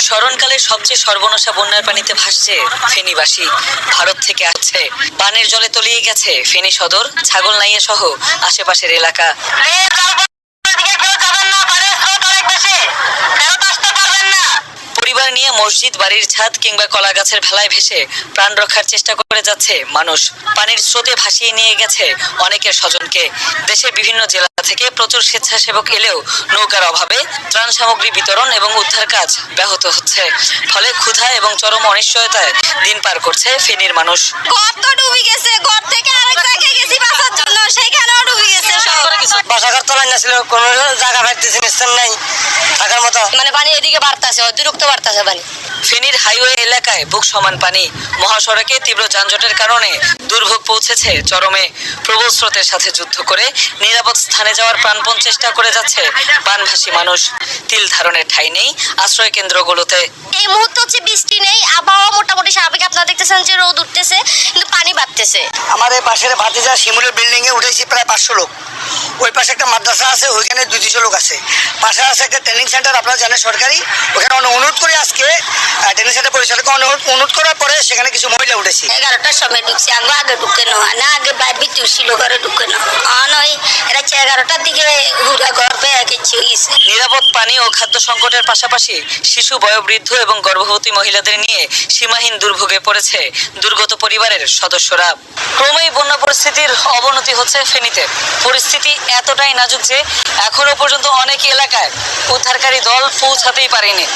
স্মরণকালে সবচেয়ে সর্বনাশা বন্যার পানিতে ভাসছে ফেনীবাসী। ভারত থেকে আসছে। পানের জলে তলিয়ে গেছে ফেনী সদর ছাগল নাইয়া সহ আশেপাশের এলাকা। নিয়ে মসজিদ বাড়ির ছাদ কিংবা কলা গাছের ভেলায় ভেসে প্রাণ রক্ষার চেষ্টা করে যাচ্ছে মানুষ। পানির স্রোতে ভাসিয়ে নিয়ে গেছে অনেকের স্বজনকে। দেশের বিভিন্ন জেলা থেকে প্রচুর স্বেচ্ছাসেবক এলেও নৌকার অভাবে ত্রাণ সামগ্রী বিতরণ এবং উদ্ধার কাজ ব্যাহত হচ্ছে। ফলে ক্ষুধা এবং চরম অনিশ্চয়তায় দিন পার করছে ফেনীর মানুষ। ডুবে গেছে ঘর থেকে আরেক জায়গায় গেছি বাঁচার জন্য। সেখানেও ডুবে গেছে সব। বাসাঘর কোনো জায়গা স্থান নাই। মানে পানি এদিকে বাড়তাছে অতিরিক্ত বাড়তাছে পানি। ফেনীর হাইওয়ে এলাকায় বুক সমান পানি। মহাসড়কে তীব্র যানজটের কারণে দুর্ভোগ পৌঁছেছে চরমে। প্রবল স্রোতের সাথে যুদ্ধ করে নিরাপদ স্থানে যাওয়ার প্রাণপণ চেষ্টা করে যাচ্ছে বানভাসী মানুষ। তিল ধারণের ঠাঁই নেই আশ্রয় কেন্দ্রগুলোতে। এই মুহূর্তে হচ্ছে বৃষ্টি নেই আবহাওয়া মোটামুটি স্বাভাবিক। আপনারা দেখতেছেন যে রোদ উঠতেছে কিন্তু আমার এই পাশের ভাতিজা শিমুলের বিল্ডিং এ উঠেছি প্রায় পাঁচশো লোক। ওই পাশে একটা মাদ্রাসা আছে ওইখানে দুই দুশো লোক আছে। পাশে আছে একটা ট্রেনিং সেন্টার আপনারা জানেন সরকারি। ওখানে অনেক অনুরোধ করে আজকে ট্রেনিং সেন্টার পরিচালককে অনুরোধ অনুরোধ করার পরে সেখানে কিছু মহিলা উঠেছে। এগারোটার সময় ঢুকছে আগে আগে ঢুকে না আগে বাইরে ছিল ঘরে ঢুকে না ওই এটা হচ্ছে এগারোটার দিকে ঘর নিরাপদ পানি ও খাদ্য সংকটের পাশাপাশি শিশু, বয়োবৃদ্ধ এবং গর্ভবতী মহিলাদের নিয়ে সীমাহীন দুর্ভোগে পড়েছে দুর্গত পরিবারের সদস্যরা। ক্রমেই বন্যা পরিস্থিতির অবনতি হচ্ছে ফেনীতে। পরিস্থিতি এতটাই নাজুক যে এখনও পর্যন্ত অনেক এলাকায় উদ্ধারকারী দল পৌঁছাতেই পারেনি।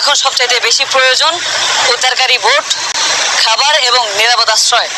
এখন সবচাইতে বেশি প্রয়োজন উদ্ধারকারী বোট, খাবার এবং নিরাপদ আশ্রয়।